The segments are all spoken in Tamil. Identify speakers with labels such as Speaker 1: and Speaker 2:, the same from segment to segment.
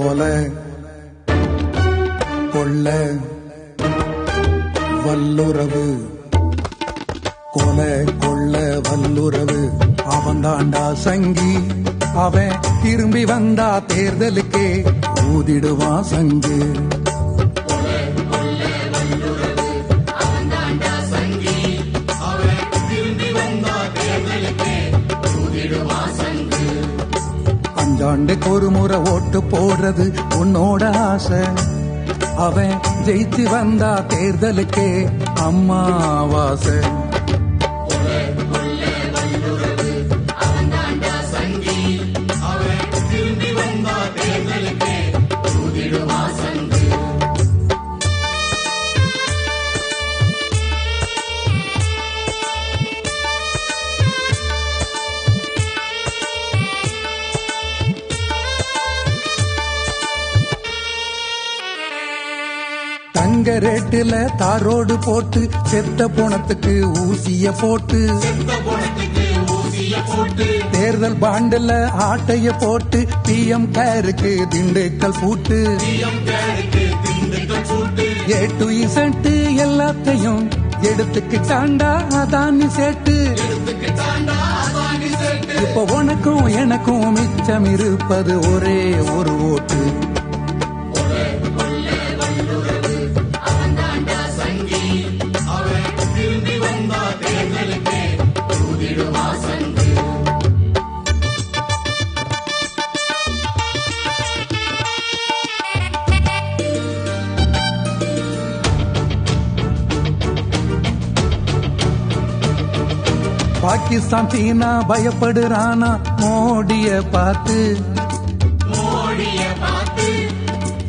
Speaker 1: கொல கொள்ள வல்லுறவு. கொல கொள்ள வல்லுறவு. அவன் தாண்டா சங்கி அவன் திரும்பி வந்தா தேர்தலுக்கே ஊதிடுவான் சங்கு. ஆண்டுக்கு ஒரு முறை ஓட்டு போடுறது உன்னோட ஆசை. அவன் ஜெயிச்சு வந்தா தேர்தலுக்கே அம்மாவாசை தங்க ரேட்டுல தாரோடு போட்டு செத்த போனத்துக்கு ஊசிய போட்டு. தேர்தல் பாண்டுல ஆட்டைய போட்டு பிஎம் கேருக்கு திண்டுக்கல் பூட்டு. ஏ டு இசட்டு எல்லாத்தையும் எடுத்துக்கிட்டாண்டா அதான் சேட்டு. இப்ப உனக்கும் எனக்கும் மிச்சம் இருப்பது ஒரே ஒரு ஓட்டு. பாகிஸ்தான் சீனா பயப்படுறானா? மோடிய பார்த்து.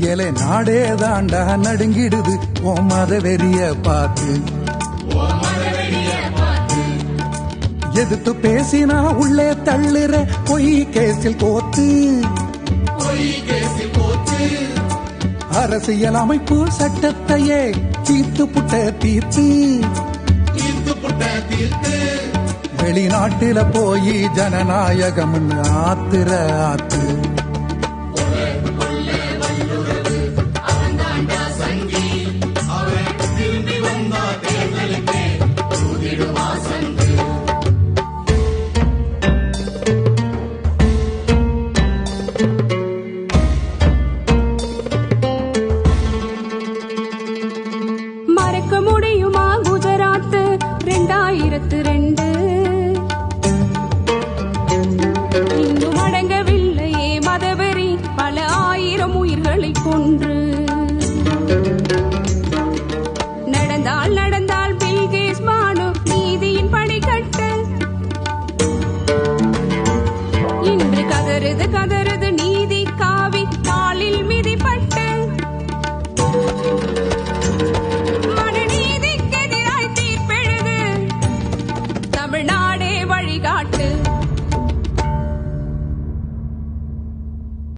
Speaker 1: ஏலே நாடே தாண்டா நடுங்கிடுது. ஓ மத வெறிய பார்த்து. எதிர்த்து பேசினா உள்ளே தள்ளுற பொய் கேஸில் கோத்து. அரசியல் அமைப்பு சட்டத்தையே தீர்த்து புட்ட தீர்த்து. வெளிநாட்டில போய் ஜனநாயகம் ஆத்திர ஆத்து.